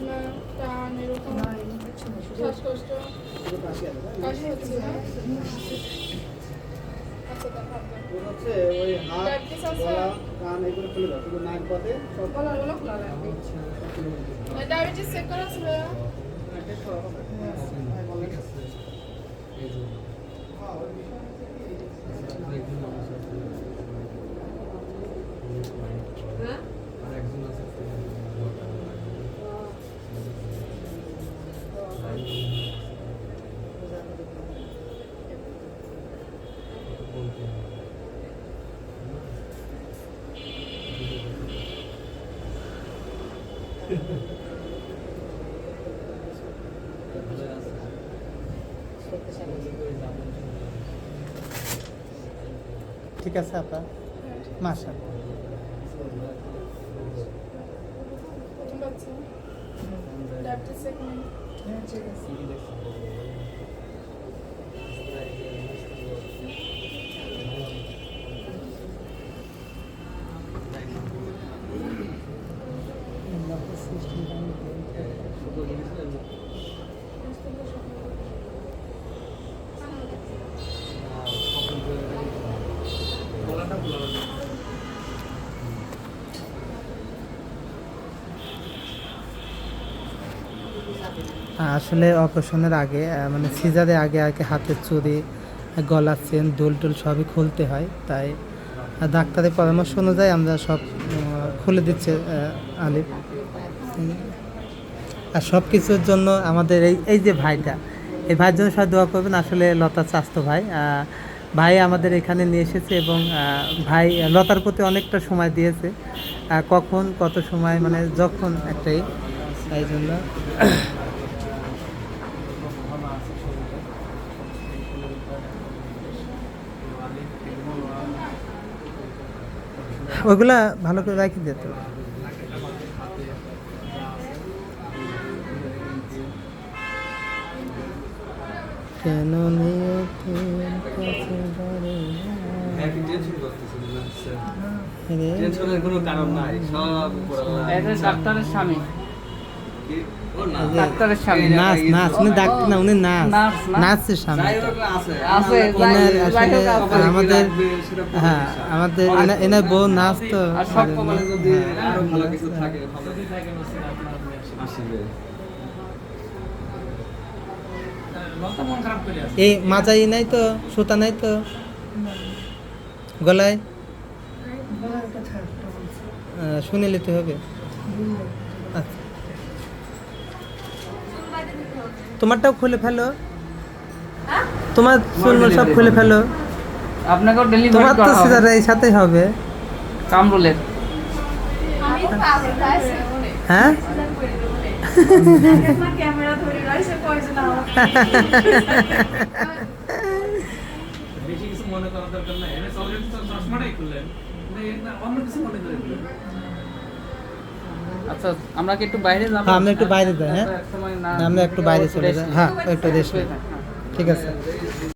পায়খানা টান এরকম শ্বাসকষ্ট কাশি হচ্ছে না? আচ্ছা দেখাবো ওর হচ্ছে ওই ঠিক আছে আপা। মাসা প্রথম বাচ্চা আসলে অপারেশনের আগে মানে সিজারে আগে আগে হাতের চুড়ি, গলার চেন, দোল টোল সবই খুলতে হয়। তাই ডাক্তারের পরামর্শ অনুযায়ী আমরা সব খুলে দিচ্ছে আলিফ। আর সব কিছুর জন্য আমাদের এই এই যে ভাইটা, এই ভাইয়ের জন্য সবাই দোয়া করবেন। আসলে লতার চাস্তো ভাই ভাই আমাদের এখানে নিয়ে এসেছে এবং ভাই লতার প্রতি অনেকটা সময় দিয়েছে। কখন, কত সময় মানে যখন একটাই, তাই জন্য ওইগুলা ভালো করে রাখি দিত কেন? টেনশনের কোনো কারণ নাই সব এটা ডাক্তারের স্বামী। ডাক্তারের নাচ নাচ উনি ডাক্তার না উনি নাচ? নাচের সামনে আছে। আমাদের হ্যাঁ আমাদের এনার- এনার বউ নাচ তো আর সব পারে না। কপালে যদি হ্যাঁ। এই মাজাই নাই তো সুতা নাই তো। গলায়? শুনে নিতে হবে। আচ্ছা। তোমারটাও খুলে ফেলো। তোমার চুল সব খুলে ফেলো। আপনাকেও ডেলিভারি তোমার তো সিজার এই সাথেই হবে। কামরুলের আমি হ্যাঁ? ক্যামেরা ধরে রয়েছে কয়জন আমার বেশি কিছু মনে করার দরকার নাই। এনে অলরেডি চশমাটাই খুললেন। এটা অন্য কিছু মনে করে আচ্ছা আমরা কি একটু বাইরে যাব? হ্যাঁ, আমরা একটু বাইরে যাই, হ্যাঁ? আমরা একটু বাইরে চলে যাই। হ্যাঁ একটু রেস্ট হ্যাঁ। ঠিক আছে।